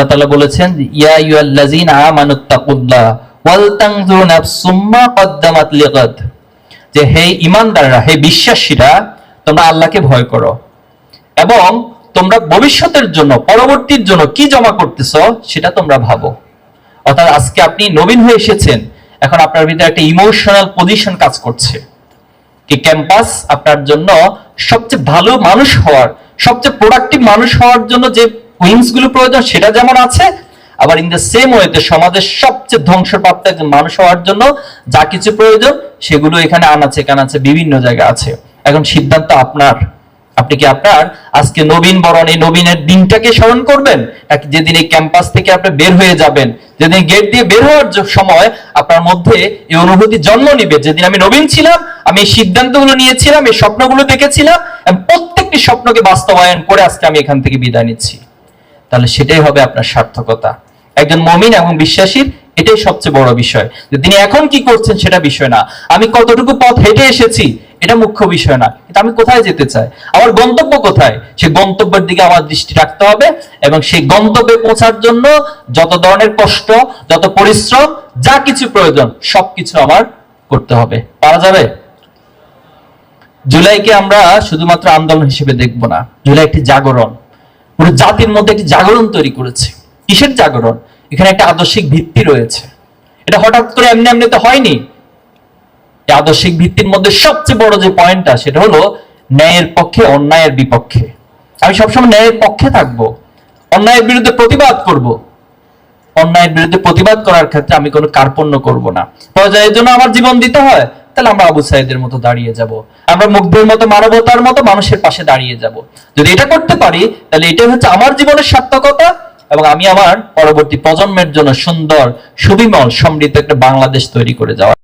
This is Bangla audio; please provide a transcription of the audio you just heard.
আল্লাহ তাআলা বলেছেন, ইয়া আমানুত্তাকুল্লাহ ওয়াল কদ্দামাত লিগাদ। যে হে হে বিশ্বাসীরা, তোমরা আল্লাহকে ভয় করো। এবং তোমরা ভবিষ্যতের জন্য, পরবর্তীর জন্য কি জমা করতেছ, সেটা তোমরা ভাবো। অর্থাৎ আজকে আপনি নবীন হয়ে এসেছেন, এখন আপনার ভিতরে একটা ইমোশনাল পজিশন কাজ করছে। ক্যাম্পাস আপনার জন্য সবচেয়ে ভালো মানুষ হওয়ার, সবচেয়ে প্রোডাক্টিভ মানুষ হওয়ার জন্য যে গুলো প্রয়োজন সেটা যেমন আছে, আবার ইন দ্য সেম ওয়েতে সমাজের সবচেয়ে ধ্বংসপ্রাপ্ত একজন মানুষ হওয়ার জন্য যা কিছু প্রয়োজন, সেগুলো এখানে আনাচে কানাচে বিভিন্ন জায়গা আছে। এখন সিদ্ধান্ত আপনার। আপনি কি আপনার? আজকে নবীন বরণ, এই নবীনের দিনটাকে স্মরণ করবেন? নাকি যেদিন এই ক্যাম্পাস থেকে আপনি বের হয়ে যাবেন, যেদিন গেট দিয়ে বের হওয়ার সময় আপনার মধ্যে এই অনুভূতি জন্ম নিবে। যেদিন আমি নবীন ছিলাম, আমি এই সিদ্ধান্তগুলো নিয়েছিলাম, এই স্বপ্নগুলো দেখেছিলাম প্রত্যেকটি স্বপ্নকে বাস্তবায়ন করে আজকে আমি এখান থেকে বিদায় নিচ্ছি। তাহলে সেটাই হবে আপনার সার্থকতা। একজন মমিন এবং বিশ্বাসীর এটাই সবচেয়ে বড় বিষয়। তিনি এখন কি করছেন সেটা বিষয় না। আমি কতটুকু পথ হেঁটে এসেছি এটা মুখ্য বিষয় না। কিন্তু আমি কোথায় যেতে চাই? আমার গন্তব্য কোথায়? সেই গন্তব্যের দিকে আমার দৃষ্টি রাখতে হবে এবং সেই গন্তব্যে পৌঁছার জন্য যত ধরনের কষ্ট, যত পরিশ্রম, যা কিছু প্রয়োজন, সবকিছু আমার করতে হবে। পারা যাবে? জুলাইকে আমরা শুধুমাত্র আন্দোলন হিসেবে দেখব না। জুলাই একটি জাগরণ। পুরো জাতির মধ্যে একটি জাগরণ তৈরি করেছে। কিসের জাগরণ? এখানে একটা আদর্শিক ভিত্তি রয়েছে। এটা হঠাৎ করে এমনি এমনিতে হয়নি। আদর্শিক ভিত্তির মধ্যে সবচেয়ে বড় যে পয়েন্টটা, সেটা হলো ন্যায়ের পক্ষে, অন্যায়ের বিপক্ষে। আমি সবসময় ন্যায়ের পক্ষে থাকব। অন্যায়ের বিরুদ্ধে প্রতিবাদ করব। অন্যায়ের বিরুদ্ধে প্রতিবাদ করার ক্ষেত্রে আমি কোনো কার্পণ্য করব না। পর্যায়ের জন্য আমার জীবন দিতে হয়। তাহলে আমরা আবু সাইদের মতো দাঁড়িয়ে যাব। আমরা মুগ্ধের মতো মানবতার মতো মানুষের পাশে দাঁড়িয়ে যাব। যদি এটা করতে পারি, তাহলে এটা হচ্ছে আমার জীবনের সার্থকতা এবং আমি আমার পরবর্তী প্রজন্মের জন্য সুন্দর, সুবিমল, সমৃদ্ধ একটা বাংলাদেশ তৈরি করে যাওয়া।